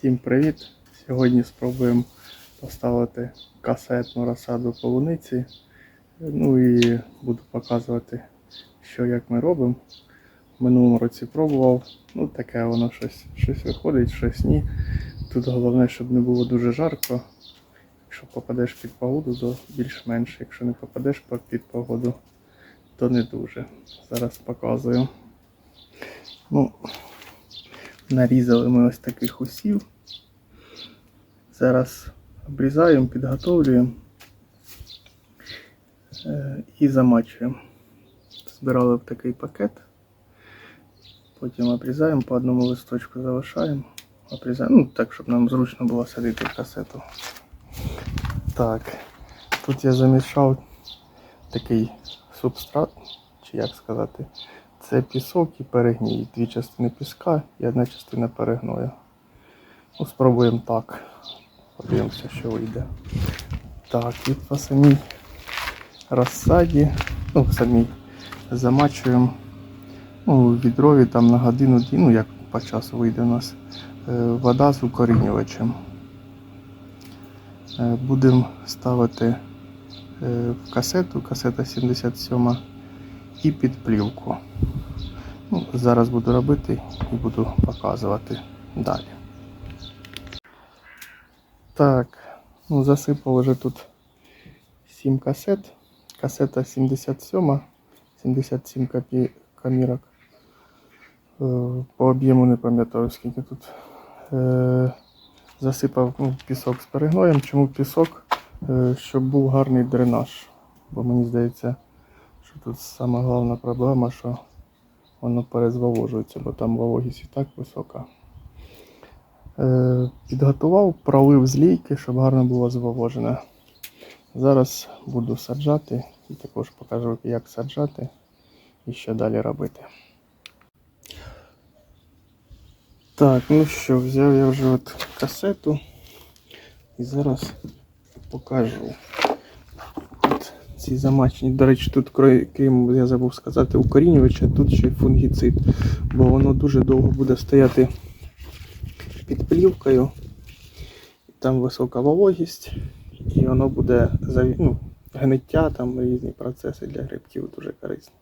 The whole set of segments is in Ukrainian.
Всім привіт! Сьогодні спробуємо поставити касетну розсаду полуниці. Ну і буду показувати, що як ми робимо. В минулому році пробував. Ну таке воно щось, щось виходить, щось ні. Тут головне, щоб не було дуже жарко. Якщо попадеш під погоду, то більш-менш. Якщо не попадеш під погоду, то не дуже. Зараз показую. Ну, нарізали ми ось таких усів. Зараз обрізаємо, підготовлюємо е, і замачуємо. Збирали в такий пакет. Потім обрізаємо, по одному листочку залишаємо. Обрізаємо, ну так, щоб нам зручно було садити касету. Так, тут я замішав такий субстрат, чи як сказати, це пісок і перегній. Дві частини піска і одна частина перегною. Ну, спробуємо так. Подивимося, що вийде. Так, і по самій розсаді, ну, самій замачуємо ну, відрові там на годину, ну як по часу вийде у нас е, вода з укорінювачем. Е, Будемо ставити е, в касету, касета 77 і під плівку. Ну, зараз буду робити і буду показувати далі. Так, ну засипав вже тут 7 касет. Касета 77, 77 копі... камірок. Е, По об'єму не пам'ятаю скільки тут. Е, Засипав ну, пісок з перегноєм. Чому пісок? Е, Щоб був гарний дренаж. Бо мені здається, що тут сама головна проблема, що воно перезволожується, бо там вологість і так висока. Е, Підготував, пролив з лійки, щоб гарно було зволожене. Зараз буду саджати і також покажу, як саджати і що далі робити. Так, ну що, взяв я вже от касету і зараз покажу. Ці замачені. До речі, тут крім, я забув сказати, укорінювача, тут ще фунгіцид, бо воно дуже довго буде стояти під плівкою. Там висока вологість, і воно буде ну, гниття, там різні процеси для грибків дуже корисні.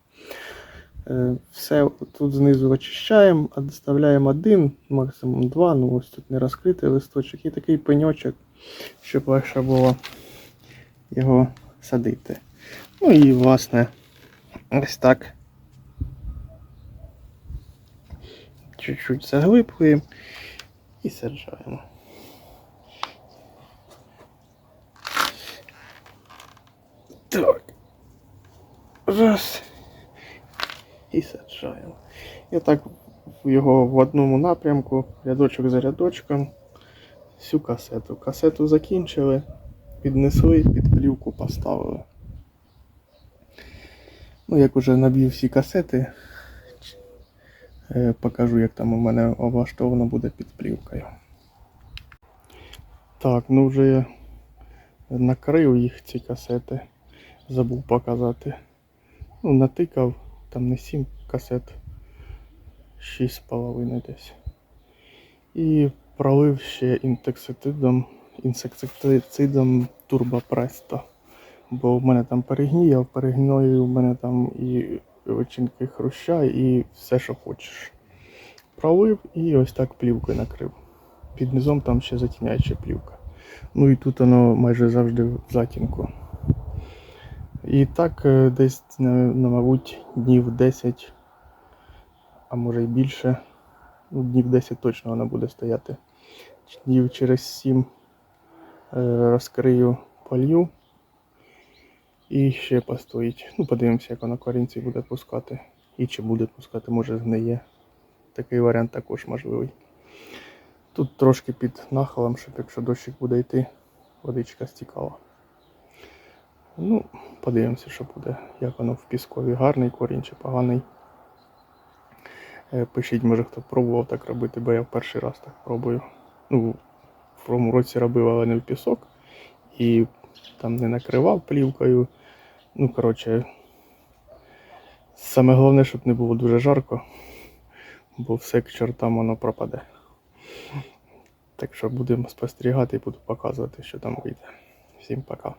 Е, Все тут знизу очищаємо, доставляємо один, максимум два. Ну ось тут не розкритий листочок і такий пеньочок, щоб легше було його садити. Ну і власне ось так. Чуть-чуть заглиблюємо і саджаємо. Так. Раз. І саджаємо. І так його в одному напрямку, рядочок за рядочком, всю касету. Касету закінчили, піднесли, під плівку поставили. Ну, як уже наб'ю всі касети, е, покажу, як там у мене облаштовано буде під плівкою. Так, ну вже я накрив їх ці касети, забув показати. Ну, натикав, там не 7 касет, 6,5 десь. І пролив ще інсектицидом, інсектицидом турбопресто. Бо в мене там перегній, а в перегної у мене там і очинки хруща, і все, що хочеш. Пролив і ось так плівкою накрив. Під низом там ще затіняюча плівка. Ну і тут воно майже завжди в затінку. І так е, десь, на, мабуть, днів 10, а може й більше. Ну, днів 10 точно вона буде стояти. Днів через 7 е, розкрию полью. І ще постоїть. Ну, подивимося, як вона корінці буде пускати. І чи буде пускати, може згниє. Такий варіант також можливий. Тут трошки під нахилом, щоб якщо дощик буде йти, водичка стікала. Ну, подивимося, що буде, як воно в піскові. Гарний корінь чи поганий. Е, Пишіть, може хто пробував так робити, бо я в перший раз так пробую. Ну, в тому році робив, але не в пісок. І там не накривав плівкою. Ну, коротше, саме головне, щоб не було дуже жарко, бо все к чортам воно пропаде. Так що будемо спостерігати і буду показувати, що там вийде. Всім пока.